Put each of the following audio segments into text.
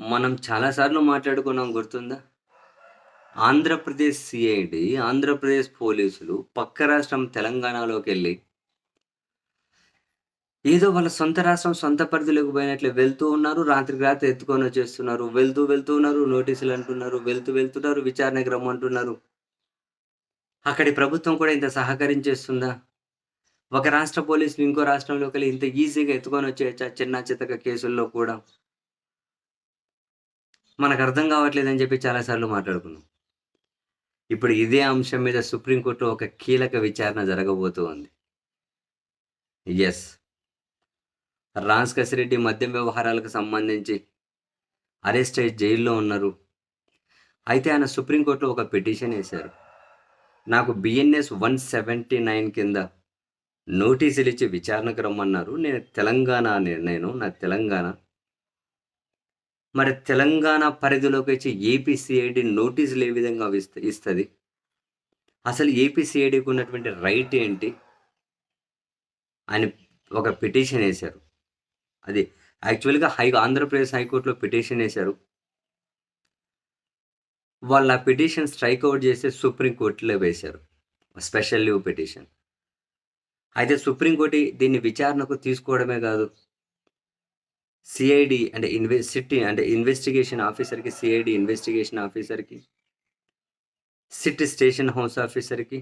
మనం చాలాసార్లు మాట్లాడుకున్నాం గుర్తుందా? ఆంధ్రప్రదేశ్ సిఐడి ఆంధ్రప్రదేశ్ పోలీసులు పక్క రాష్ట్రం తెలంగాణలోకి వెళ్ళి ఏదో వాళ్ళ సొంత రాష్ట్రం, సొంత పరిధిలోకి పోయినట్లు వెళ్తూ ఉన్నారు. రాత్రికి రాత్రి ఎత్తుకొని వచ్చేస్తున్నారు వెళ్తూ వెళ్తూ ఉన్నారు. నోటీసులు అంటున్నారు. వెళ్తూ వెళ్తున్నారు. విచారణకు రమ్మంటున్నారు. అక్కడి ప్రభుత్వం కూడా ఇంత సహకరించేస్తుందా? ఒక రాష్ట్ర పోలీసులు ఇంకో రాష్ట్రంలోకెళ్ళి ఇంత ఈజీగా ఎత్తుకొని వచ్చేయచ్చా చిన్నా చితక కేసుల్లో కూడా? మనకు అర్థం కావట్లేదని చెప్పి చాలా సార్లు మాట్లాడుకున్నాం. ఇప్పుడు ఇదే అంశం మీద సుప్రీంకోర్టు ఒక కీలక విచారణ జరగబోతూ ఉంది. ఎస్ రాజ్ కసిరెడ్డి మద్యం వ్యవహారాలకు సంబంధించి అరెస్ట్ అయ్యి జైల్లో ఉన్నారు. అయితే ఆయన సుప్రీంకోర్టులో ఒక పిటిషన్ వేశారు నాకు బిఎన్ఎస్ 179 కింద నోటీసులు ఇచ్చి విచారణకు రమ్మన్నారు. నేను తెలంగాణ నిర్ణయం నేను. తెలంగాణ. మరి తెలంగాణ పరిధిలోకి వచ్చి ఏపీసీఐడి నోటీసులు ఏ విధంగా ఇస్త అసలు ఏపీసీఐడికి ఉన్నటువంటి రైట్ ఏంటి? అని ఒక పిటిషన్ వేశారు అది యాక్చువల్‌గా హై ఆంధ్రప్రదేశ్ హైకోర్టులో పిటిషన్ వేశారు వాళ్ళు ఆ పిటిషన్ స్ట్రైక్ అవుట్ చేసి సుప్రీంకోర్టులో వేశారు. Special leave petition. అయితే సుప్రీంకోర్టు దీన్ని విచారణకు తీసుకోవడమే కాదు. సిఐడి అంటే ఇన్వె అంటే ఇన్వెస్టిగేషన్ ఆఫీసర్‌కి, సిఐడి ఇన్వెస్టిగేషన్ ఆఫీసర్‌కి, సిట్ స్టేషన్ హౌస్ ఆఫీసర్‌కి,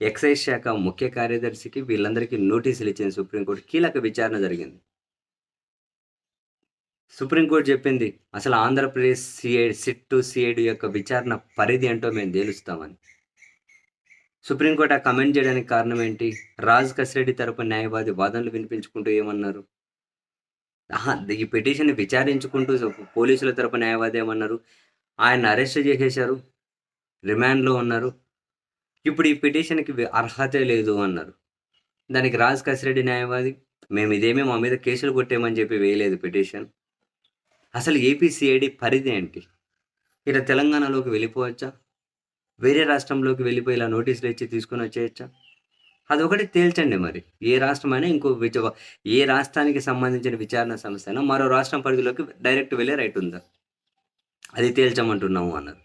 ఎక్సైజ్ శాఖ ముఖ్య కార్యదర్శికి వీళ్ళందరికీ నోటీసులు ఇచ్చింది సుప్రీంకోర్టు. కీలక విచారణ జరిగింది. సుప్రీంకోర్టు చెప్పింది అసలు ఆంధ్రప్రదేశ్ సిఐ సిట్, సిఐడి యొక్క విచారణ పరిధి ఏంటో మేము తేలుస్తామని. సుప్రీంకోర్టు ఆ కమెంట్ చేయడానికి కారణం ఏంటి? రాజ్ కసిరెడ్డి తరపు న్యాయవాది వాదనలు వినిపించుకుంటూ ఏమన్నారు? ఈ పిటిషన్ విచారించుకుంటూ పోలీసుల తరపు న్యాయవాది ఏమన్నారు? ఆయన అరెస్ట్ చేసేశారు. రిమాండ్‌లో ఉన్నారు. ఇప్పుడు ఈ పిటిషన్‌కి అర్హత లేదు అన్నారు. దానికి రాజ్ కసిరెడ్డి న్యాయవాది మేము ఇదేమీ మా మీద కేసులు కొట్టేమని చెప్పి వేయలేదు పిటిషన్. అసలు ఏపీసీఐడి పరిధి ఏంటి? ఇలా తెలంగాణలోకి వెళ్ళిపోవచ్చా? వేరే రాష్ట్రంలోకి వెళ్ళిపోయి ఇలా నోటీసులు ఇచ్చి తీసుకొనొచ్చేయచ్చా? అదొకటి తేల్చండి మరి. ఏ రాష్ట్రమైనా ఇంకో విచ ఏ రాష్ట్రానికి సంబంధించిన విచారణ సంస్థ అయినా మరో రాష్ట్రం పరిధిలోకి డైరెక్ట్ వెళ్ళే రైట్ ఉందా? అది తేల్చమంటున్నాము అన్నారు.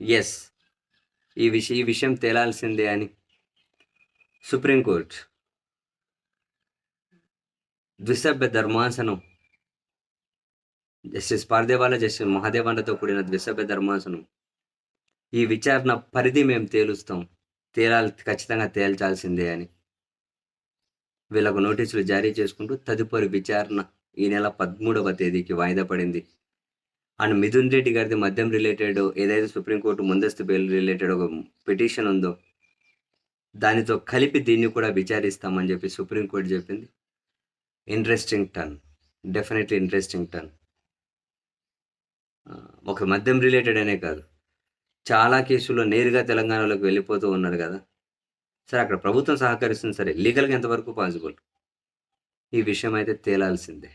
ఎస్ ఈ విషయం ఈ విషయం తేలాల్సిందే అని సుప్రీంకోర్టు ద్విసభ్య ధర్మాసనం జస్టిస్ పార్దేవాల జస్టిస్ మహాదేవన్‌లతో కూడిన ద్విసభ్య ధర్మాసనం ఈ విచారణ పరిధి మేము తేలుస్తాం. తేలాలి ఖచ్చితంగా తేల్చాల్సిందే అని వీళ్ళకు నోటీసులు జారీ చేసుకుంటూ తదుపరి విచారణ ఈ నెల 13వ తేదీకి వాయిదా పడింది. అండ్ మిథున్ రెడ్డి గారిది మద్యం రిలేటెడ్ ఏదైతే సుప్రీంకోర్టు ముందస్తు బెయిల్ రిలేటెడ్ ఒక పిటిషన్ ఉందో దానితో కలిపి దీన్ని కూడా విచారిస్తామని చెప్పి సుప్రీంకోర్టు చెప్పింది. Interesting turn. Definitely interesting turn. ఒక మద్యం రిలేటెడ్ అనే కాదు. చాలా కేసుల్లో నేరుగా తెలంగాణలోకి వెళ్ళిపోతూ ఉన్నారు కదా! సరే అక్కడ ప్రభుత్వం సహకరిస్తుంది సరే. లీగల్‌గా ఎంతవరకు పాసిబుల్? ఈ విషయం అయితే తేలాల్సిందే.